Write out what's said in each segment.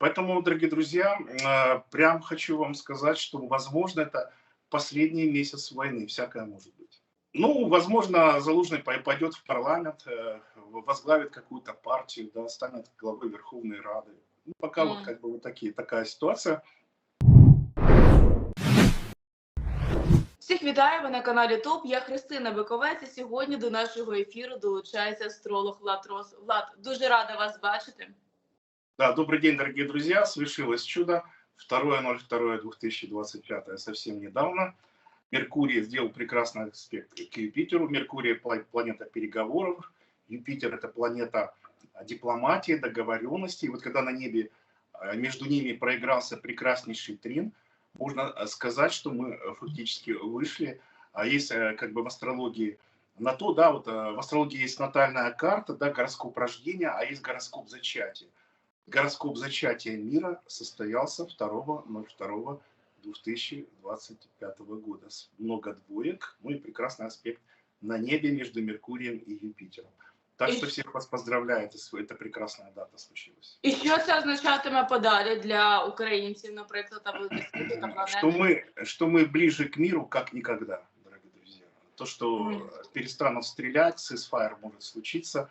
Поэтому, дорогие друзья, э, прям хочу вам сказать, что, возможно, это последний месяц войны, всякое может быть. Ну, возможно, Залужный пойдет в парламент, э, возглавит какую-то партию, да, станет главой Верховной Рады. Ну, пока mm. вот как бы вот такие, такая ситуация. Всіх вітаю ви на каналі ТОП. Я Христина Биковець. і Сьогодні до нашого ефіру долучається астролог Влад Рос. Влад, дуже рада вас бачити. Да, добрый день, дорогие друзья. Свершилось чудо. 2.02.2025, совсем недавно. Меркурий сделал прекрасный аспект к Юпитеру. Меркурий – планета переговоров. Юпитер – это планета дипломатии, договоренности. И вот когда на небе э, между ними проигрался прекраснейший трин, можно э, сказать, что мы фактически вышли. А есть как бы в астрологии на то, да, вот в астрологии есть натальная карта, да, гороскоп рождения, а есть гороскоп зачатия. Гороскоп зачатия мира состоялся 2.02.2025 года. Много двоек, ну и прекрасный аспект на небе между Меркурием и Юпитером. Так і... що всіх вас поздравляю, це прекрасна дата случилась. І що це означатиме подалі для українців, наприклад, та великих та Что мы, что мы ближе к миру, как никогда, дорогие друзья. То, что mm. перестанут стрелять, сисфайр может случиться,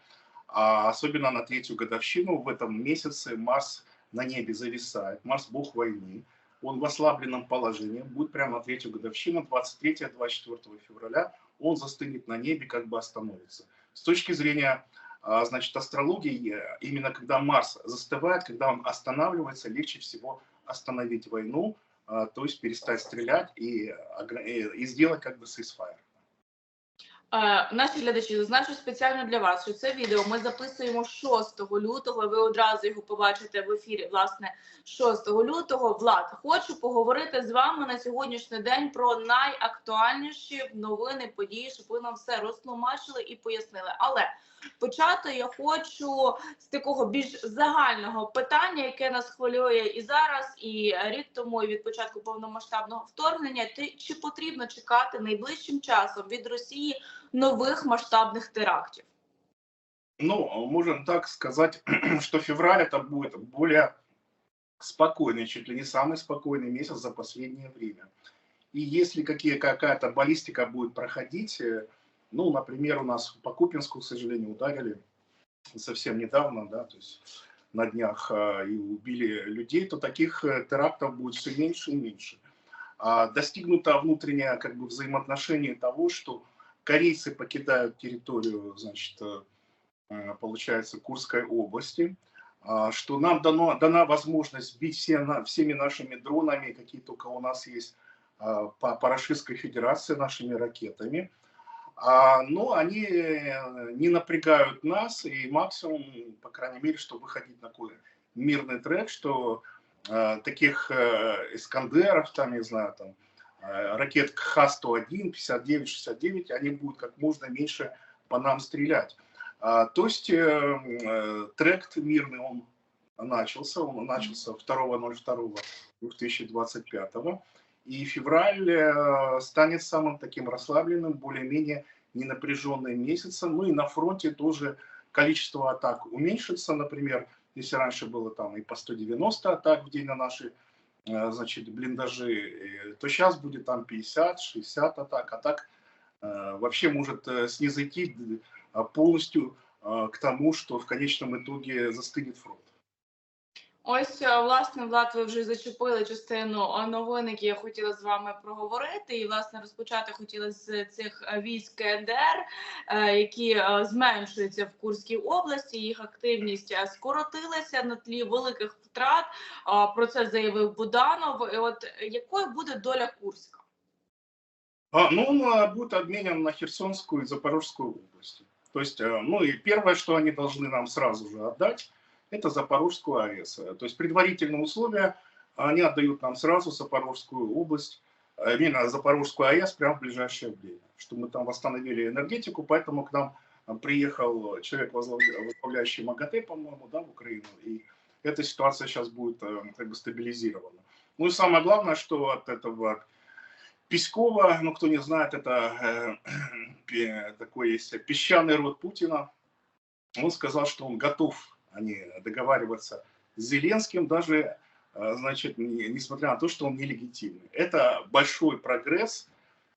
а особенно на третью годовщину в этом месяце Марс на небе зависает. Марс – бог войны. Он в ослабленном положении. Будет прямо на третью годовщину, 23-24 февраля. Он застынет на небе, как бы остановится. С точки зрения а, значит, астрологии, именно когда Марс застывает, когда он останавливается, легче всего остановить войну, а, то есть перестать стрелять и, и сделать как бы ceasefire. Е, наші глядачі зазначу спеціально для вас, що це відео ми записуємо 6 лютого. Ви одразу його побачите в ефірі. Власне, 6 лютого. Влад, хочу поговорити з вами на сьогоднішній день про найактуальніші новини, події, щоб ви нам все розтлумачили і пояснили. Але почати я хочу з такого більш загального питання, яке нас хвилює і зараз, і рік тому, і від початку повномасштабного вторгнення. Ти чи потрібно чекати найближчим часом від Росії нових масштабных терактов? Ну, можем так сказать, что февраль это будет более спокойный, чуть ли не самый спокойный месяц за последнее время. И если какие, какая-то баллистика будет проходить, э, ну, например, у нас по Купинску, к сожалению, ударили совсем недавно, да, то есть на днях а, и убили людей, то таких э, терактов будет все меньше и меньше. А, достигнуто внутреннее как бы взаимоотношение того, что корейцы покидают территорию, значит, э, э, получается, Курской области, а, что нам дано, дана возможность бить все, всеми нашими дронами, какие только у нас есть, а, по, по Федерации, нашими ракетами. А, но они э, не напрягают нас, и максимум, по крайней мере, что выходить на такой мирный трек, что таких Искандеров, там, не знаю, там, ракет Х-101, 59, 69, они будут как можно меньше по нам стрелять. А, то есть э, э, трект мирный, он начался, он начался 2.02.2025, и февраль станет самым таким расслабленным, более-менее ненапряженным месяцем. Ну и на фронте тоже количество атак уменьшится, например, если раньше было там и по 190 атак в день на наши Э, значит, блиндажи, то сейчас будет там 50-60 атак, а так э, вообще может э, снизойти полностью к тому, что в конечном итоге застынет фронт. Ось власне Влад, ви вже зачепили частину новин, які я хотіла з вами проговорити. І власне розпочати хотіла з цих військ КНДР, які зменшуються в Курській області. Їх активність скоротилася на тлі великих втрат. Про це заявив Буданов. І От якою буде доля Курська? А, ну, он будет обменен на Херсонскую и Запорожскую области. То есть, ну и первое, что они должны нам сразу же это Запорожскую АЭС. То есть предварительные условия, они отдают нам сразу Запорожскую область, э, именно Запорожскую АЭС прямо в ближайшее время, что мы там восстановили энергетику, поэтому к нам э, приехал человек, возглавляющий МАГАТЭ, по-моему, да, в Украину, и эта ситуация сейчас будет э, как бы стабилизирована. Ну и самое главное, что от этого Пескова, ну кто не знает, это э, такой есть песчаный род Путина, он сказал, что он готов они договариваться с Зеленским, даже, э, значит, несмотря на то, что он нелегитимный. Это большой прогресс.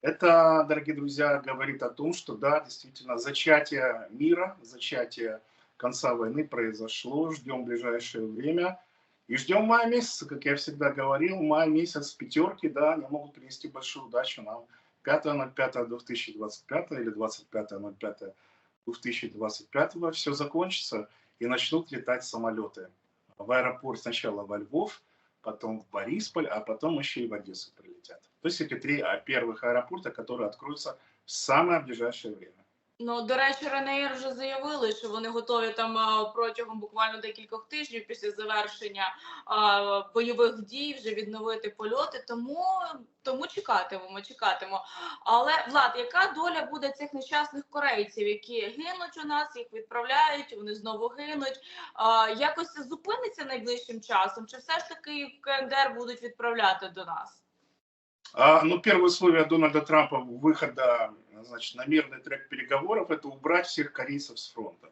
Это, дорогие друзья, говорит о том, что да, действительно, зачатие мира, зачатие конца войны произошло. Ждем ближайшее время. И ждем мая месяца, как я всегда говорил, май месяц пятерки, да, они могут принести большую удачу нам. 5.05.2025 или 25.05.2025 все закончится и начнут летать самолеты. В аэропорт сначала во Львов, потом в Борисполь, а потом еще и в Одессу прилетят. То есть эти три а, первых аэропорта, которые откроются в самое ближайшее время. Ну, до речі, Ренеєр вже заявили, що вони готові там протягом буквально декількох тижнів після завершення а, бойових дій вже відновити польоти. Тому тому чекатимемо, чекатимемо. Але влад, яка доля буде цих нещасних корейців, які гинуть у нас, їх відправляють, вони знову гинуть. А, Якось зупиниться найближчим часом? Чи все ж таки КНДР будуть відправляти до нас? А, ну, первое условие Дональда Трампа выхода значит, на мирный трек переговоров – это убрать всех корейцев с фронта.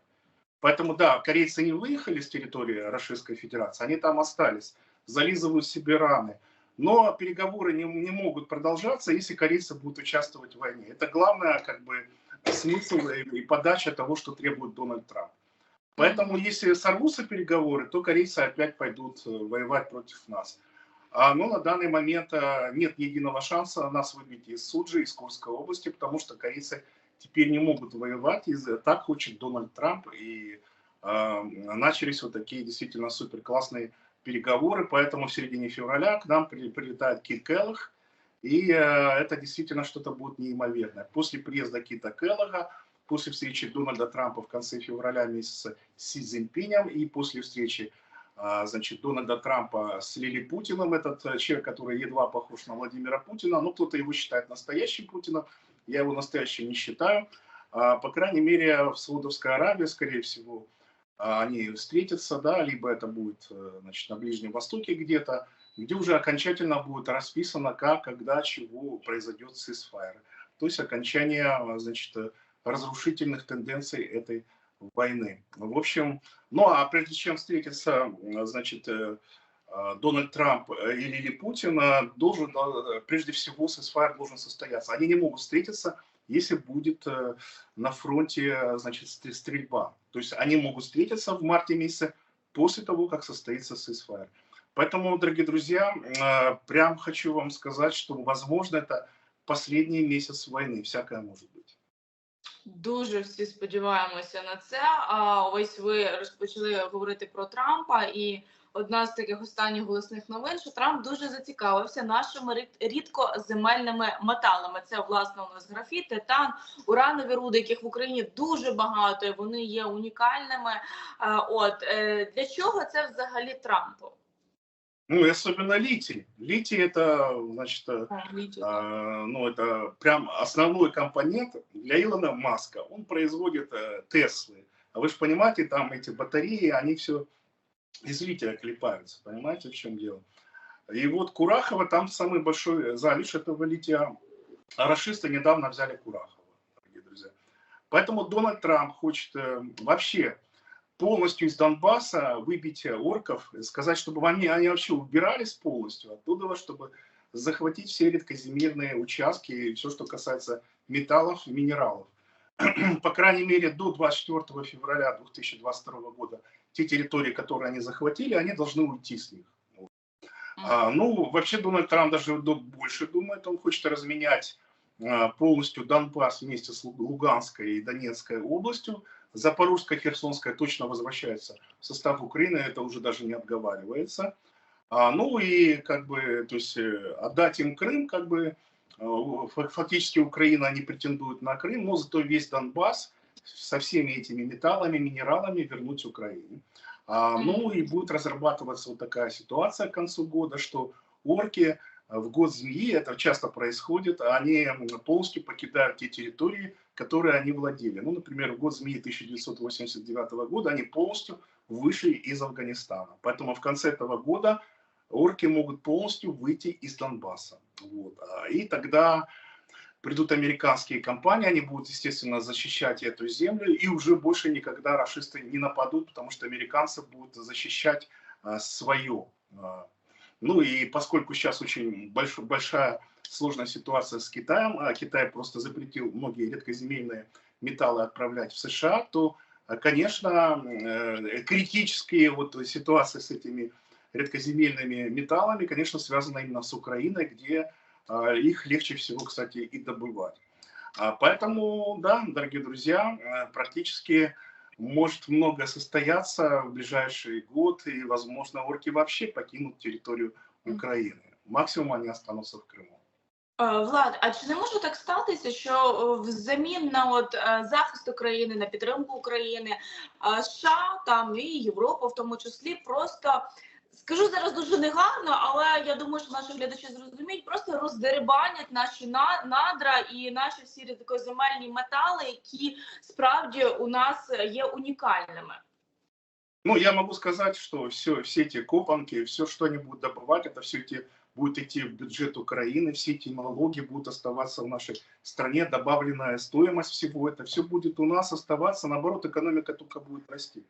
Поэтому, да, корейцы не выехали с территории Российской Федерации, они там остались, зализывают себе раны. Но переговоры не, не могут продолжаться, если корейцы будут участвовать в войне. Это главное, как бы, смысл и подача того, что требует Дональд Трамп. Поэтому, если сорвутся переговоры, то корейцы опять пойдут э, воевать против нас. А, но на данный момент а, нет единого шанса нас выбить из Суджи, из Курской области, потому что корейцы теперь не могут воевать. И так хочет Дональд Трамп. И э, начались вот такие действительно супер классные переговоры. Поэтому в середине февраля к нам прилетает Кит Келлах. И э, это действительно что-то будет неимоверное. После приезда Кита Келлага, после встречи Дональда Трампа в конце февраля месяца с Си Цзиньпинем и после встречи значит, Дональда Трампа с Лили Путиным, этот э, человек, который едва похож на Владимира Путина, ну, кто-то его считает настоящим Путиным, я его настоящим не считаю. А, по крайней мере, в Саудовской Аравии, скорее всего, а, они встретятся, да, либо это будет, э, значит, на Ближнем Востоке где-то, где уже окончательно будет расписано, как, когда, чего произойдет сисфайр. То есть окончание, значит, разрушительных тенденций этой войны. В общем, ну а прежде чем встретиться, значит, э, э, Дональд Трамп э, или Лили Путин, должен, прежде всего, ССФР должен состояться. Они не могут встретиться, если будет на фронте, значит, стрельба. То есть они могут встретиться в марте месяце после того, как состоится ССФР. Поэтому, дорогие друзья, прям хочу вам сказать, что, возможно, это последний месяц войны. Всякое может быть. Дуже всі сподіваємося на це. А ось ви розпочали говорити про Трампа, і одна з таких останніх голосних новин, що Трамп дуже зацікавився нашими рідкоземельними металами. Це власне у нас графіт, титан, уранові руди, яких в Україні дуже багато. і Вони є унікальними. От е, для чого це взагалі Трампу? Ну, и особенно литий. Литий это, значит, а, а, ну, это прям основной компонент для Илона Маска. Он производит э, Теслы. А вы же понимаете, там эти батареи, они все из лития клепаются. Понимаете, в чем дело? И вот Курахова, там самый большой залежь этого лития. А расисты недавно взяли Курахова, дорогие друзья. Поэтому Дональд Трамп хочет э, вообще полностью из Донбасса выбить орков, сказать, чтобы они, они вообще убирались полностью оттуда, чтобы захватить все редкоземельные участки и все, что касается металлов и минералов. По крайней мере, до 24 февраля 2022 года те территории, которые они захватили, они должны уйти с них. А, ну, вообще Дональд Трамп даже больше думает, он хочет разменять а, полностью Донбасс вместе с Луганской и Донецкой областью Запорожская, Херсонская точно возвращается в состав Украины, это уже даже не обговаривается. А, ну и как бы, то есть э, отдать им Крым, как бы э, фактически Украина не претендует на Крым, но зато весь Донбасс со всеми этими металлами, минералами вернуть Украине. А, ну и будет разрабатываться вот такая ситуация к концу года, что орки в год змеи, это часто происходит, они полностью покидают те территории, которые они владели. Ну, например, в год змеи 1989 года они полностью вышли из Афганистана. Поэтому в конце этого года орки могут полностью выйти из Донбасса. Вот. А, и тогда придут американские компании, они будут, естественно, защищать эту землю, и уже больше никогда расисты не нападут, потому что американцы будут защищать свое. Ну и поскольку сейчас очень больш, большая сложная ситуация с Китаем, а Китай просто запретил многие редкоземельные металлы отправлять в США, то, конечно, критические вот ситуации с этими редкоземельными металлами, конечно, связана именно с Украиной, где а, их легче всего, кстати, и добывать. А, поэтому, да, дорогие друзья, э, практически может многое состояться в ближайший год, и, возможно, орки вообще покинут территорию Украины. Максимум они останутся в Крыму. Влад, а чи не може так статися, що взамін на от захист України, на підтримку України, США там і Європа, в тому числі, просто Скажу зараз дуже негарно, але я думаю, що наші глядачі зрозуміють, просто роздерибанять наші надра і наші всі рідкоземельні метали, які справді у нас є унікальними. Ну, я могу сказать, что все, все эти копанки, все, что они будут добывать, это все эти будет идти в бюджет Украины, все эти налоги будут оставаться в нашей стране, добавленная стоимость всего, это все будет у нас оставаться, наоборот, экономика только будет расти.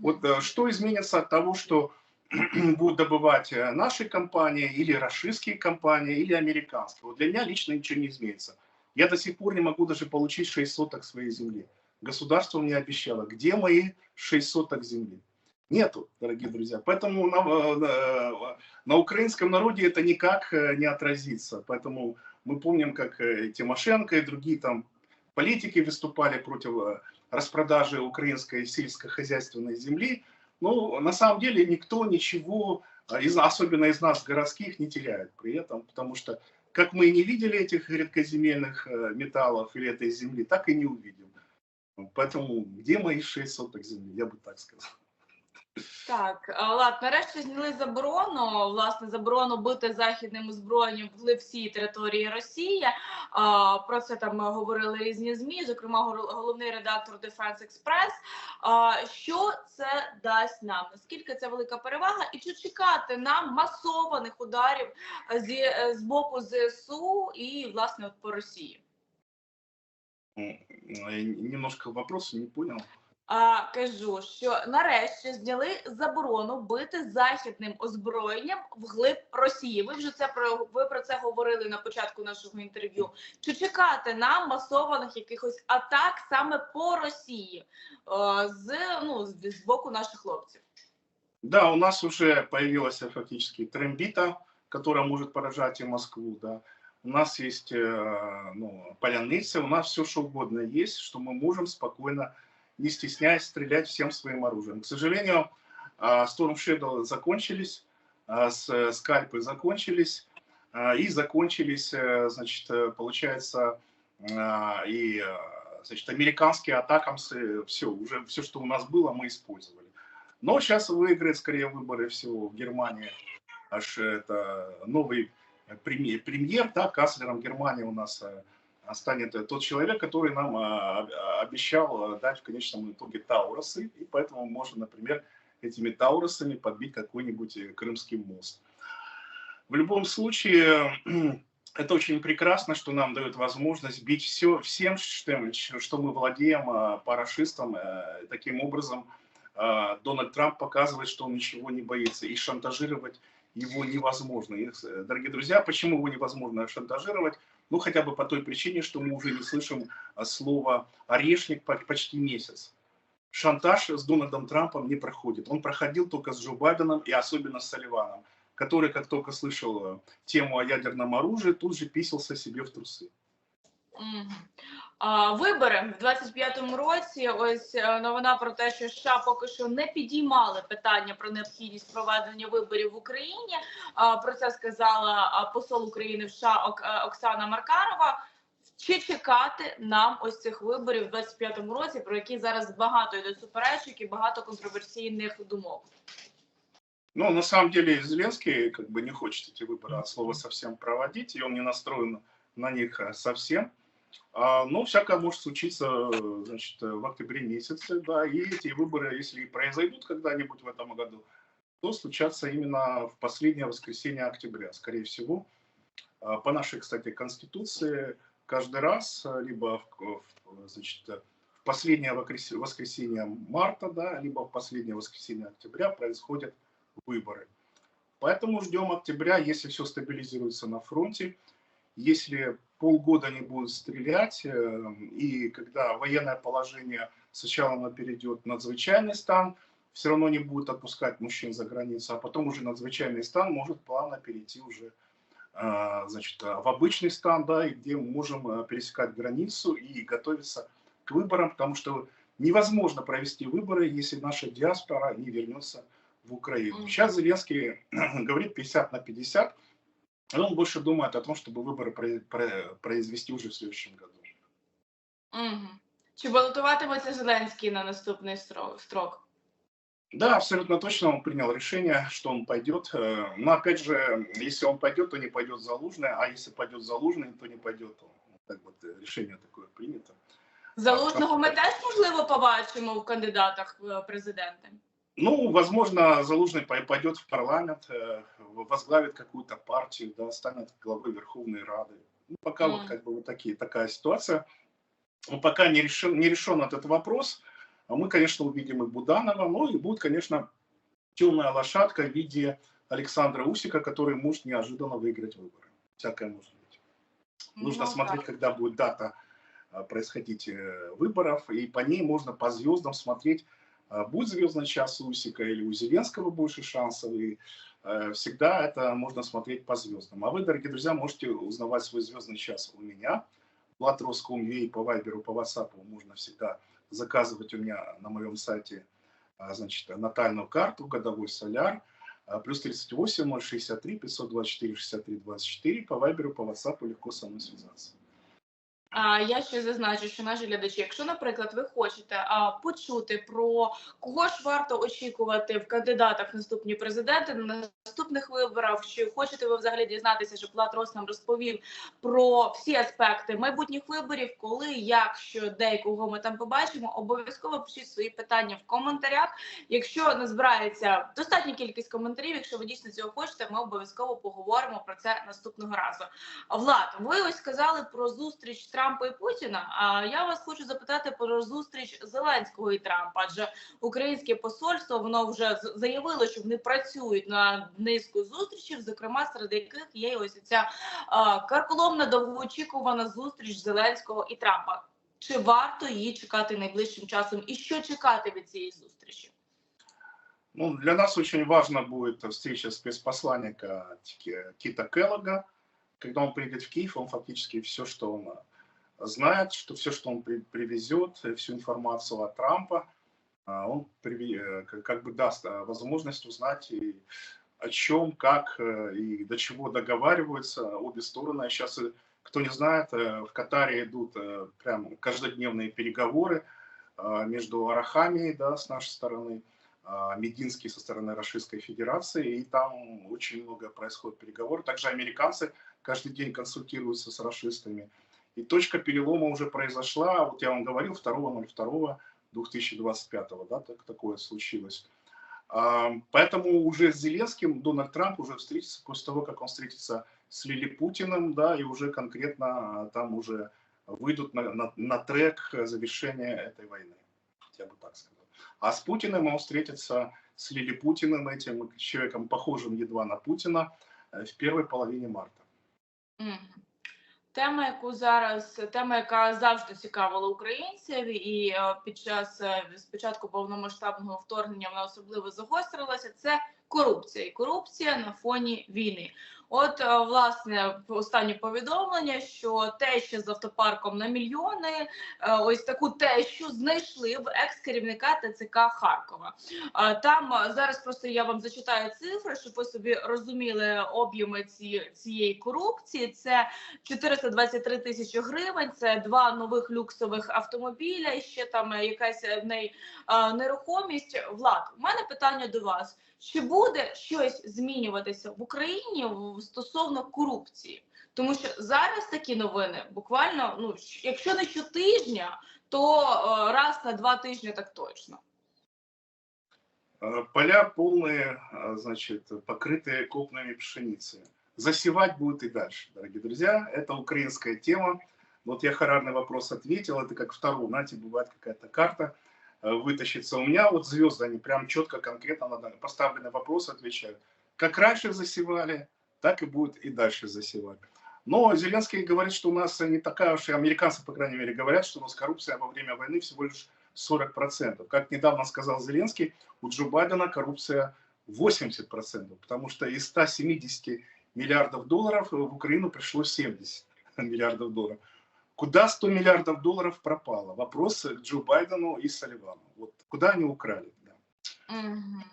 Вот э, что изменится от того, что будут добывать э, наши компании, или российские компании, или американские. Вот для меня лично ничего не изменится. Я до сих пор не могу даже получить 6 соток своей земли. Государство мне обещало, где мои 6 соток земли. Нету, дорогие друзья. Поэтому на, э, на, э, на украинском народе это никак не отразится. Поэтому мы помним, как Тимошенко и другие там политики выступали против распродажи украинской сельскохозяйственной земли. Ну, на самом деле никто ничего, особенно из нас городских, не теряет при этом, потому что как мы и не видели этих редкоземельных э, металлов или этой земли, так и не увидим. Поэтому где мои 6 соток земли, я бы так сказал. Так, Лад, нарешті зняли заборону, власне, заборону бити західним озброєнням в всій території Росії. Про це там говорили різні змі, зокрема, головний редактор Defense Express. Що це дасть нам? Наскільки це велика перевага, і чи чекати нам масованих ударів зі з боку ЗСУ і власне от по Росії? Немножко вопросу не понял А, Кажу, що нарешті зняли заборону бити західним озброєнням вглиб Росії. Ви вже це про ви про це говорили на початку нашого інтерв'ю. Чи чекати нам масованих якихось атак саме по Росії з ну з боку наших хлопців? Да, у нас уже появилась фактически трембита, которая может поражать и Москву, да. У нас есть э, ну, поляницы, у нас все что угодно есть, что мы можем спокойно Не стесняясь стрелять всем своим оружием. К сожалению, а, Storm Shadow закончились, а, скальпы закончились, а, и закончились, э, значит, э, получается, и значит, американские атакамсы, все, уже все, что у нас было, мы использовали. Но сейчас выиграет скорее выборы всего в Германии. Аж это новый премьер, премьер да, канцлером Германии у нас э, станет тот человек, который нам а, обещал дать в конечном итоге Таурусы, и поэтому можно, например, этими Таурусами подбить какой-нибудь э, Крымский мост. В любом случае, это очень прекрасно, что нам дает возможность бить все, всем, что, мы владеем парашистом. Э, таким образом, Дональд Трамп показывает, что он ничего не боится, и шантажировать его невозможно. Дорогие друзья, почему его невозможно шантажировать? Ну, хотя бы по той причине, что мы уже не слышим а, слова «орешник» почти месяц. Шантаж с Дональдом Трампом не проходит. Он проходил только с Джо Байденом и особенно с Салливаном, который, как только слышал э, тему о ядерном оружии, тут же писался себе в трусы. Вибори в 25-му році. Ось е, новина про те, що США поки що не підіймали питання про необхідність проведення виборів в Україні. Про це сказала посол України в США е, Оксана Маркарова. Чи чекати нам ось цих виборів в 25-му році, про які зараз багато йде суперечок і багато контроверсійних думок? Ну, на самом деле, Зеленский как бы не хочет эти выборы от слова совсем проводить, и он не настроен на них э, совсем. А, но всякое может случиться значит, в октябре месяце, да, и эти выборы, если и произойдут когда-нибудь в этом году, то случатся именно в последнее воскресенье октября, скорее всего. А, по нашей, кстати, конституции каждый раз, либо в, значит, в последнее воскресенье марта, да, либо в последнее воскресенье октября происходят выборы. Поэтому ждем октября, если все стабилизируется на фронте, если полгода не будут стрелять, э, и когда военное положение сначала оно перейдет в надзвычайный стан, все равно не будет отпускать мужчин за границу, а потом уже надзвычайный стан может плавно перейти уже э, значит, в обычный стан, да, и где мы можем э, пересекать границу и готовиться к выборам, потому что невозможно провести выборы, если наша диаспора не вернется в Украину. Сейчас Зеленский говорит 50 на 50, он больше думает о том, чтобы выборы произвести уже в следующем году. Угу. Чи балотуватиметься Зеленский на наступний строк? Да, абсолютно точно он принял решение, что он пойдет. Э, но опять же, если он пойдет, то не пойдет Залужный, а если пойдет Залужный, то не пойдет он. Так вот, решение такое принято. Залужного ми теж можливо побачимо в кандидатах в президенти. Ну, возможно, Залужный пойдет в парламент, э, возглавит какую-то партию, да, станет главой Верховной Рады. Ну, пока mm. вот как бы вот такие, такая ситуация. Но пока не решен, не решен этот вопрос. А мы, конечно, увидим и Буданова, но и будет, конечно, темная лошадка в виде Александра Усика, который может неожиданно выиграть выборы. Всякое может быть. Нужно ну, смотреть, да. когда будет дата а, происходить э, выборов, и по ней можно по звездам смотреть, будет звездный час Усика или у Зеленского больше шансов. И э, всегда это можно смотреть по звездам. А вы, дорогие друзья, можете узнавать свой звездный час у меня. Влад Роском.ua по Вайберу, по WhatsApp можно всегда заказывать у меня на моем сайте а, значит, натальную карту, годовой соляр, а, плюс 38 063 524 63 24, по Вайберу, по WhatsApp легко со мной связаться. Я ще зазначу, що наші глядачі, якщо, наприклад, ви хочете почути про кого ж варто очікувати в кандидатах в наступні президенти на наступних виборах, чи хочете ви взагалі дізнатися, що Плат Рос нам розповів про всі аспекти майбутніх виборів, коли, як, що де і кого ми там побачимо, обов'язково пишіть свої питання в коментарях. Якщо не збирається достатня кількість коментарів, якщо ви дійсно цього хочете, ми обов'язково поговоримо про це наступного разу. Влад, ви ось сказали про зустріч Трампа і Путіна. А я вас хочу запитати про зустріч Зеленського і Трампа. Адже українське посольство воно вже заявило, що вони працюють на низку зустрічей, зокрема серед яких є ось ця карколомна довгоочікувана зустріч Зеленського і Трампа. Чи варто її чекати найближчим часом, і що чекати від цієї зустрічі? Ну, для нас очень важна будет встреча спецпосланника Кита Келлога. Когда он приедет в Киев, он фактически все, что он знает, что все, что он при, привезет, всю информацию от Трампа, а, он при, э, как бы даст а, возможность узнать и о чем, как э, и до чего договариваются обе стороны. Сейчас, э, кто не знает, в Катаре идут прям каждодневные переговоры а, между Арахами, да, с нашей стороны, Мединский со стороны Российской Федерации, и там очень много происходит переговоров. Также американцы каждый день консультируются с расистами. И точка перелома уже произошла, вот я вам говорил, 2.02.2025, да, так, такое случилось. А, поэтому уже с Зеленским Дональд Трамп уже встретится после того, как он встретится с Лили Путиным, да, и уже конкретно а, там уже выйдут на, на, на трек завершения этой войны, я бы так сказал. А с Путиным он встретится с Лили Путиным, этим человеком, похожим едва на Путина, э, в первой половине марта. Mm. Тема, яку зараз тема, яка завжди цікавила українців, і е, під час е, спочатку повномасштабного вторгнення вона особливо загострилася. Це корупція і корупція на фоні війни. От е, власне останнє повідомлення, що теща з автопарком на мільйони, е, ось таку тещу знайшли в екс-керівника ТЦК Харкова. Е, там зараз просто я вам зачитаю цифри, щоб ви собі розуміли об'єми ці, цієї корупції. Це 423 тисячі гривень. Це два нових люксових автомобіля. Ще там якась в неї нерухомість. Влад, у мене питання до вас. Чи буде щось змінюватися в Україні стосовно корупції? Тому що зараз такі новини буквально, ну якщо не щотижня, то е, раз на два тижні так точно. Е, поля полные, е, значит, покрытые копнами пшеницы. Засевать будет и дальше, дорогие друзья. Это украинская тема. Вот я харарный вопрос ответил. Это как второй, знаете, бывает какая-то карта э, вытащиться. У меня вот звезды, они прям четко, конкретно на поставленный вопрос отвечают. Как раньше засевали, так и будет и дальше засевать. Но Зеленский говорит, что у нас не такая уж, и американцы, по крайней мере, говорят, что у нас коррупция во время войны всего лишь 40%. Как недавно сказал Зеленский, у Джо Байдена коррупция 80%, потому что из 170 миллиардов долларов в Украину пришло 70 миллиардов долларов. Куда 100 миллиардов долларов пропало? Вопрос к Джо Байдену и Салливану. Вот куда они украли? Да. Мгм.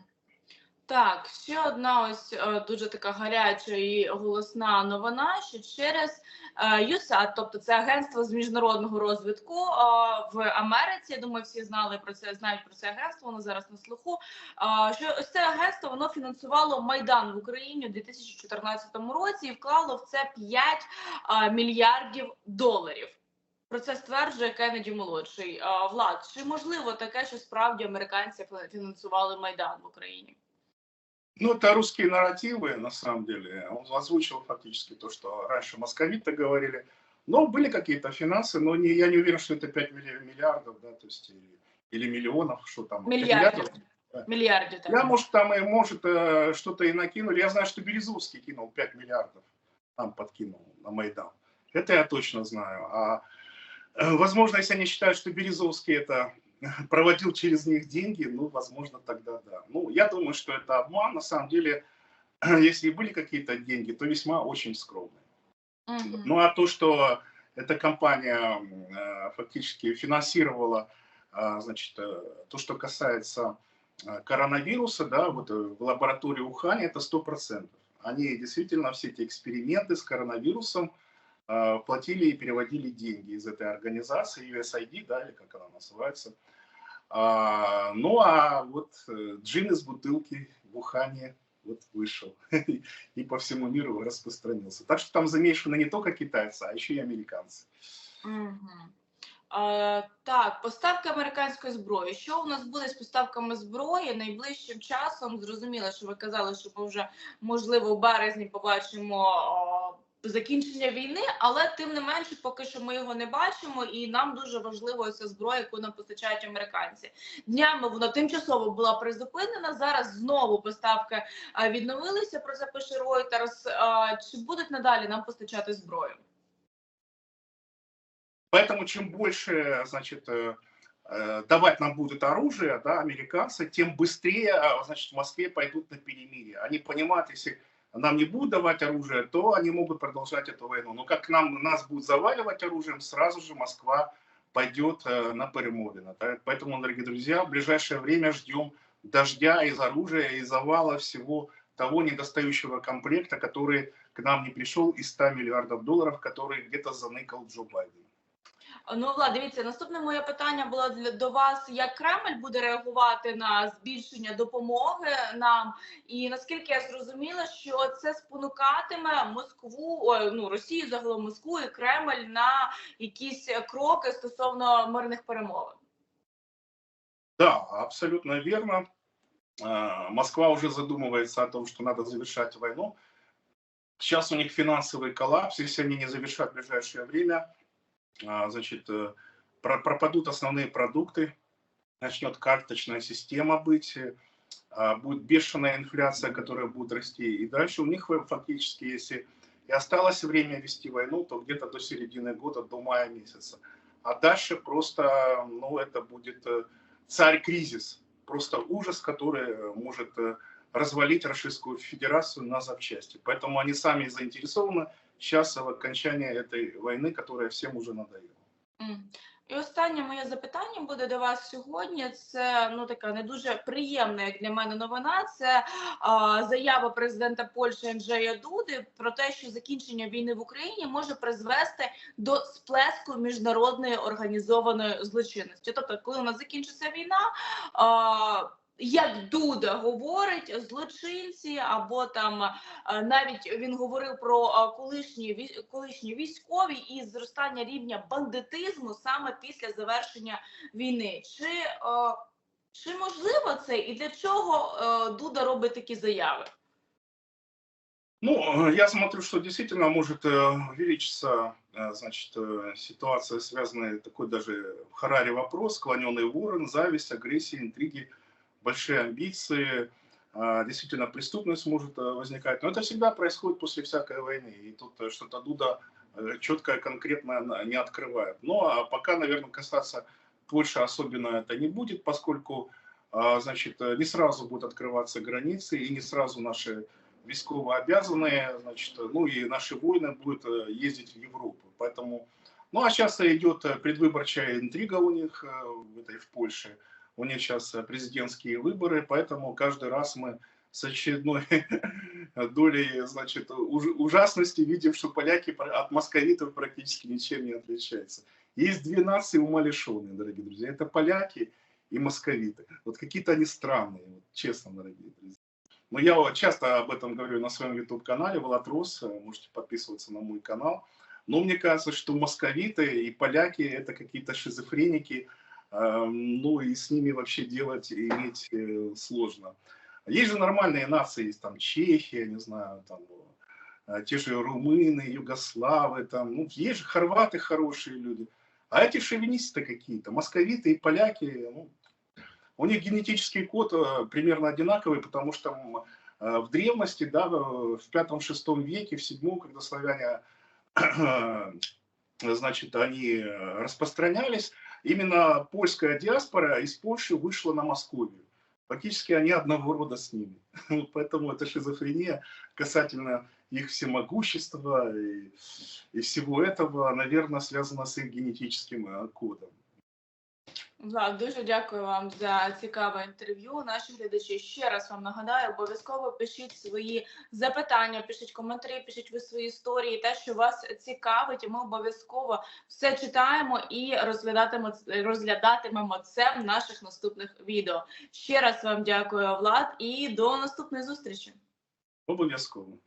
Так, ще одна ось е, дуже така гаряча і голосна новина, що через е, USAID, тобто це агентство з міжнародного розвитку е, в Америці. Я думаю, всі знали про це, знають про це агентство. Воно зараз на слуху. Що ось це агентство воно фінансувало майдан в Україні у 2014 році і вклало в це 5 е, мільярдів доларів. Про це стверджує Кеннеді молодший. Влад, чи можливо таке, що справді американці фінансували майдан в Україні? Ну, это русские нарративы, на самом деле. Он озвучил фактически то, что раньше московиты говорили. Но были какие-то финансы, но не, я не уверен, что это 5 милли- миллиардов, да, то есть, или, или миллионов, что там. 5 Миллиардов. Мільярдів так. Я, может, там и, может, э, что-то и накинули. Я знаю, что Березовский кинул 5 миллиардов, там подкинул на Майдан. Это я точно знаю. А, э, возможно, если они считают, что Березовский это проводил через них деньги, ну, возможно, тогда да. Ну, я думаю, что это обман. На самом деле, если и были какие-то деньги, то весьма очень скромные. Мгм. Ну, а то, что эта компания э, фактически финансировала, а, значит, э, то, что касается э, коронавируса, да, вот э, в лаборатории Ухани, это 100%. Они действительно все эти эксперименты с коронавирусом э, платили и переводили деньги из этой организации, USAID, да, или как она называется. А, ну, а вот э, джин из бутылки в Ухане вот вышел и по всему миру распространился. Так что там замешаны не только китайцы, а еще и американцы. Мгм. Е, так, поставки американської зброї. Що у нас буде з поставками зброї найближчим часом? Зрозуміло, що ви казали, що ми вже можливо в березні побачимо о, закінчення війни, але тим не менше, поки що ми його не бачимо, і нам дуже важливо ця зброя, яку нам постачають американці. Днями вона тимчасово була призупинена. Зараз знову поставки е, відновилися. Про це пише Reuters. Е, Чи будуть надалі нам постачати зброю? Поэтому чем больше, значит, э, э, давать нам будут оружие, да, американцы, тем быстрее, а, значит, в Москве пойдут на перемирие. Они понимают, если нам не будут давать оружие, то они могут продолжать эту войну. Но как нам, нас будут заваливать оружием, сразу же Москва пойдет э, на перемовины. Да? Поэтому, дорогие друзья, в ближайшее время ждем дождя из оружия и завала всего того недостающего комплекта, который к нам не пришел из 100 миллиардов долларов, который где-то заныкал Джо Байден. Ну, Влад, дивіться, наступне моє питання було до вас: як Кремль буде реагувати на збільшення допомоги нам, і наскільки я зрозуміла, що це спонукатиме Москву, ну Росію загалом Москву і Кремль на якісь кроки стосовно мирних перемовин. Да, абсолютно верно. Москва уже задумывается о том, что надо завершать войну. Сейчас у них финансовый коллапс, если они не завершат в ближайшее время, значит, э, про- пропадут основные продукты, начнет карточная система быть, э, а, будет бешеная инфляция, которая будет расти. И дальше у них фактически, если и осталось время вести войну, то где-то до середины года, до мая месяца. А дальше просто, ну, это будет э, царь-кризис, просто ужас, который может развалить Российскую Федерацию на запчасти. Поэтому они сами заинтересованы сейчас в окончании этой войны, которая всем уже надоела. М. І останнє моє запитання буде до вас сьогодні. Це ну така не дуже приємна, як для мене новина. Це а, заява президента Польщі Анджея Дуди про те, що закінчення війни в Україні може призвести до сплеску міжнародної організованої злочинності. Тобто, коли у нас закінчиться війна. А, як Дуда говорить, злочинці або там е, навіть він говорив про е, колишні вій- колишні військові і зростання рівня бандитизму саме після завершення війни. Чи, е, чи можливо це і для чого е, Дуда робить такі заяви? Ну, э, я смотрю, что действительно может э, увеличиться, э, значит, э, ситуация, связанная такой даже в Хараре вопрос, склоненный ворон, зависть, агрессия, интриги, большие амбиции, а, действительно преступность может э, возникать. Но это всегда происходит после всякой войны, и тут э, что-то Дуда э, четко конкретно не открывает. Ну, а пока, наверное, касаться Польши особенно это не будет, поскольку, а, значит, не сразу будут открываться границы, и не сразу наши військово обязанные, значит, ну и наши воины будут ездить в Европу. Поэтому, ну а сейчас идет предвыборчая интрига у них в этой в Польше. У них сейчас президентские выборы, поэтому каждый раз мы с очередной долей, значит, уж- ужасности видим, что поляки от московитов практически ничем не отличаются. Есть две нации умалишенные, дорогие друзья. Это поляки и московиты. Вот какие-то они странные, вот, честно, дорогие друзья. Но я часто об этом говорю на своем YouTube-канале Волотрос, э, можете подписываться на мой канал. Но мне кажется, что московиты и поляки – это какие-то шизофреники, э, ну и с ними вообще делать и иметь э, сложно. Есть же нормальные нации, есть там Чехия, не знаю, там э, те же румыны, югославы, там, ну, есть же хорваты хорошие люди. А эти шовинисты какие-то, московиты и поляки, ну, у них генетический код э, примерно одинаковый, потому что в древности, да, в пятом-шестом веке, в седьмом, когда славяне, значит, они распространялись, именно польская диаспора из Польши вышла на Московию. Фактически они одного рода с ними. Поэтому это шизофрения касательно их всемогущества и, и всего этого, наверное, связано с их генетическим э, кодом. Влад, дуже дякую вам за цікаве інтерв'ю. Наші глядачі ще раз вам нагадаю, обов'язково пишіть свої запитання, пишіть коментарі, пишіть ви свої історії, те, що вас цікавить, і ми обов'язково все читаємо і розглядатимемо, розглядатимемо це в наших наступних відео. Ще раз вам дякую, Влад, і до наступної зустрічі. Обов'язково.